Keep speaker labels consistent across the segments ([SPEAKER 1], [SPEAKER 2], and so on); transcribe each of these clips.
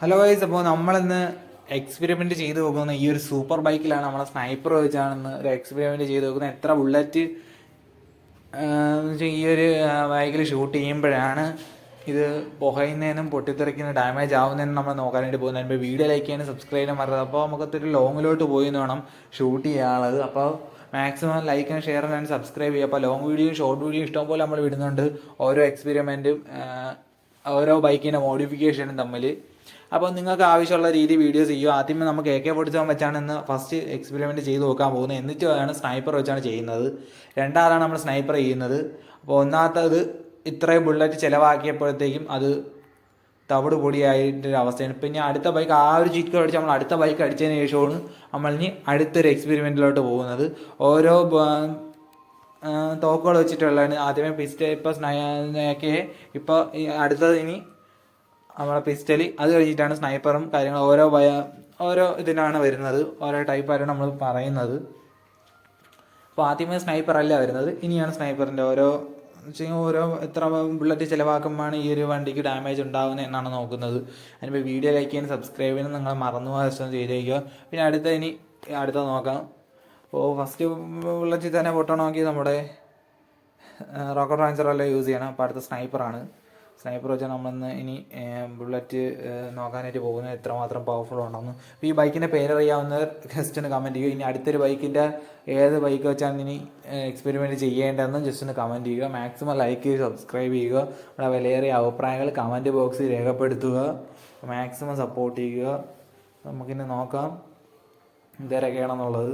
[SPEAKER 1] Hello guys അപ്പോൾ നമ്മളിന്ന് experiment ചെയ്ത് നോക്കുന്ന ഈ ഒരു സൂപ്പർ ബൈക്കിലാണ് നമ്മളെ സ്നൈപ്പർ വെച്ചാണെന്ന് ഒരു എക്സ്പെരിമെന്റ് ചെയ്ത് നോക്കുന്നത് എത്ര ബുള്ളറ്റ് ഈ ഒരു ബൈക്കിൽ ഷൂട്ട് ചെയ്യുമ്പോഴാണ് ഇത് പുകയുന്നതിനും പൊട്ടിത്തെറിക്കുന്ന ഡാമേജ് ആവുന്നതിനും നമ്മൾ നോക്കാനായിട്ട് പോകുന്നത്. അതിന്റെ വീഡിയോ ലൈക്ക് ചെയ്യാനും സബ്സ്ക്രൈബ് ചെയ്യാൻ മറന്നത് അപ്പോൾ നമുക്കൊരു ലോങ്ങിലോട്ട് പോയി എന്ന് വേണം ഷൂട്ട് ചെയ്യാനുള്ളത്. അപ്പോൾ മാക്സിമം ലൈക്ക് ലൈക്കും ഷെയർ ആൻഡ് സബ്സ്ക്രൈബ് ചെയ്യുക. അപ്പോൾ ലോങ് വീഡിയോയും ഷോർട്ട് വീഡിയോ ഇഷ്ടംപോലെ നമ്മൾ വിടുന്നുണ്ട് ഓരോ എക്സ്പെരിമെന്റും ഓരോ ബൈക്കിന്റെ മോഡിഫിക്കേഷനും തമ്മിൽ അപ്പോൾ നിങ്ങൾക്ക് ആവശ്യമുള്ള രീതി വീഡിയോസ് ചെയ്യുക. ആദ്യമേ നമുക്ക് എ കെ ഫോർട്ടി സെവൻ വെച്ചാണ് ഇന്ന് ഫസ്റ്റ് എക്സ്പെരിമെന്റ് ചെയ്ത് നോക്കാൻ പോകുന്നത്. എന്നിട്ടാണ് സ്നൈപ്പർ വെച്ചാണ് ചെയ്യുന്നത്. രണ്ടാമതാണ് നമ്മൾ സ്നൈപ്പർ ചെയ്യുന്നത്. അപ്പോൾ ഒന്നാമത്തത് ഇത്രയും ബുള്ളറ്റ് ചിലവാക്കിയപ്പോഴത്തേക്കും അത് തവിട് പൊടിയായിട്ടൊരു അവസ്ഥയാണ്. പിന്നെ അടുത്ത ബൈക്ക് ആ ഒരു ചിക്കൻ അടിച്ച് നമ്മൾ അടുത്ത ബൈക്ക് അടിച്ചതിന് ശേഷമാണ് നമ്മൾ ഇനി അടുത്തൊരു എക്സ്പെരിമെന്റിലോട്ട് പോകുന്നത്. ഓരോ തോക്കുകൾ വെച്ചിട്ടുള്ളതാണ്. ആദ്യമേ പിസ്റ്റ ഇപ്പോൾ സ്നൈക്കെ ഇപ്പോൾ അടുത്തത് ഇനി നമ്മളെ പിസ്റ്റൽ അത് കഴിഞ്ഞിട്ടാണ് സ്നൈപ്പറും കാര്യങ്ങളും ഓരോ ഭയ ഓരോ ഇതിനാണ് വരുന്നത്. ഓരോ ടൈപ്പാണ് നമ്മൾ പറയുന്നത്. അപ്പോൾ ആദ്യമേ സ്നൈപ്പർ അല്ല വരുന്നത്. ഇനിയാണ് സ്നൈപ്പറിന്റെ ഓരോ ഓരോ എത്ര ബുള്ളറ്റ് ചിലവാക്കുമ്പോഴാണ് ഈ ഒരു വണ്ടിക്ക് ഡാമേജ് ഉണ്ടാകുന്നത് എന്നാണ് നോക്കുന്നത്. അതിനിപ്പോൾ വീഡിയോ ലൈക്ക് ചെയ്യാൻ സബ്സ്ക്രൈബ് ചെയ്യാൻ നിങ്ങൾ മറന്നു പോകാൻ ചെയ്തേക്കുക. പിന്നെ അടുത്ത ഇനി അടുത്ത നോക്കാം. അപ്പോൾ ഫസ്റ്റ് ബുള്ളറ്റിൽ തന്നെ പൊട്ടണമെങ്കിൽ നമ്മുടെ റോക്കറ്റ് റാഞ്ചറല്ല യൂസ് ചെയ്യണം. അപ്പോൾ അടുത്ത സ്നൈപ്പറാണ് സ്നൈപ്പർ വെച്ചാൽ നമ്മളിന്ന് ഇനി ബുള്ളറ്റ് നോക്കാനായിട്ട് പോകുന്നത് എത്രമാത്രം പവർഫുൾ ഉണ്ടെന്ന് അപ്പോൾ ഈ ബൈക്കിന്റെ പേരറിയാവുന്നവർ ജസ്റ്റ് ഒന്ന് കമന്റ് ചെയ്യുക. ഇനി അടുത്തൊരു ബൈക്കിന്റെ ഏത് ബൈക്ക് വെച്ചാണ് ഇനി എക്സ്പെരിമെന്റ് ചെയ്യേണ്ടതെന്ന് ജസ്റ്റ് ഒന്ന് കമന്റ് ചെയ്യുക. മാക്സിമം ലൈക്ക് ചെയ്യുക സബ്സ്ക്രൈബ് ചെയ്യുക. നമ്മുടെ വിലയേറിയ അഭിപ്രായങ്ങൾ കമന്റ് ബോക്സിൽ രേഖപ്പെടുത്തുക. മാക്സിമം സപ്പോർട്ട് ചെയ്യുക. നമുക്കിനി നോക്കാം. എന്തേരൊക്കെയാണെന്നുള്ളത്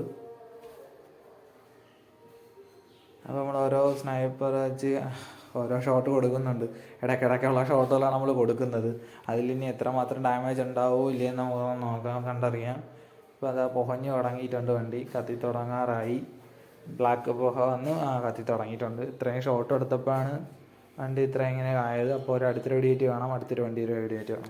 [SPEAKER 1] അപ്പോൾ നമ്മൾ ഓരോ സ്നൈപ്പർ വെച്ച് ഓരോ ഷോട്ട് കൊടുക്കുന്നുണ്ട്. ഇടയ്ക്കിടയ്ക്കുള്ള ഷോട്ടുകളാണ് നമ്മൾ കൊടുക്കുന്നത്. അതിൽ ഇനി എത്രമാത്രം ഡാമേജ് ഉണ്ടാവോ ഇല്ലയെന്ന് നമുക്ക് നോക്കാം കണ്ടറിയാം. ഇപ്പോൾ അത് പുകഞ്ഞു തുടങ്ങിയിട്ടുണ്ട് വണ്ടി. കത്തി തുടങ്ങാറായി. ബ്ലാക്ക് പുക വന്ന്. ആ കത്തി തുടങ്ങിയിട്ടുണ്ട്. ഇത്രയും ഷോട്ട് എടുത്തപ്പോഴാണ് വണ്ടി ഇത്ര ഇങ്ങനെ ആയത്. അപ്പോൾ ഒരു അടുത്തൊരു വെടിയേറ്റ് കാണാം അടുത്തൊരു വണ്ടി ഒരു വീഡിയോ കാണാം